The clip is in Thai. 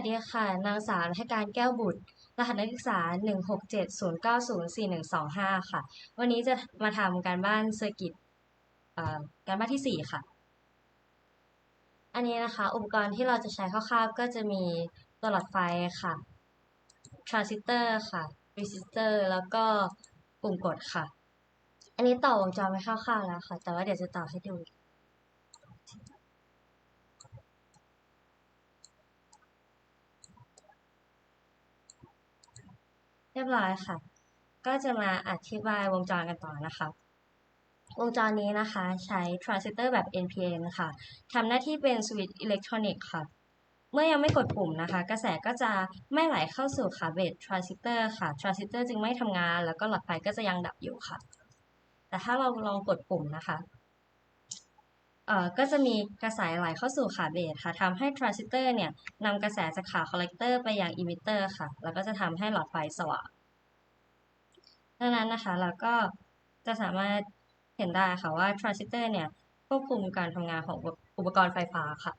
วัสดีค่ะ นางสาวรัฐการแก้วบุตร รหัสนักศึกษา 16709041125 ค่ะ วันนี้จะมาทำการบ้านเซอร์กิตการบ้านที่ 4 ค่ะ อันนี้นะคะ อุปกรณ์ที่เราจะใช้คร่าวๆก็จะมีตัวหลอดไฟค่ะ ทรานซิสเตอร์ค่ะ รีสิสเตอร์ แล้วก็ปุ่มกดค่ะ อันนี้ต่อวงจรไปคร่าวๆแล้วค่ะ แต่ว่าเดี๋ยวจะต่อให้ดู รียบร้อยค่ะ ก็จะมาอธิบายวงจรกันต่อนะคะ วงจรนี้นะคะ ใช้ทรานซิสเตอร์แบบ NPN ค่ะทำหน้าที่เป็นสวิตช์อิเล็กทรอนิกส์ค่ะ เมื่อยังไม่กดปุ่มนะคะ กระแสก็จะไม่ไหลเข้าสู่ขาเบสทรานซิสเตอร์ค่ะทรานซิสเตอร์จึงไม่ทำงาน แล้วก็หลอดไฟก็จะยังดับอยู่ค่ะ แต่ถ้าเราลองกดปุ่มนะคะ เอ่อก็จะมีกระแสไหลเข้าสู่ขาเบสค่ะทำให้ทรานซิสเตอร์เนี่ยนำกระแสจากขาคอลเลกเตอร์ไปยังอิมิเตอร์ค่ะ แล้วก็จะทำให้หลอดไฟสว่างดังนั้นนะคะเราก็จะสามารถเห็นได้ค่ะว่าทรานซิสเตอร์เนี่ยควบคุมการทำงานของอุปกรณ์ไฟฟ้าค่ะ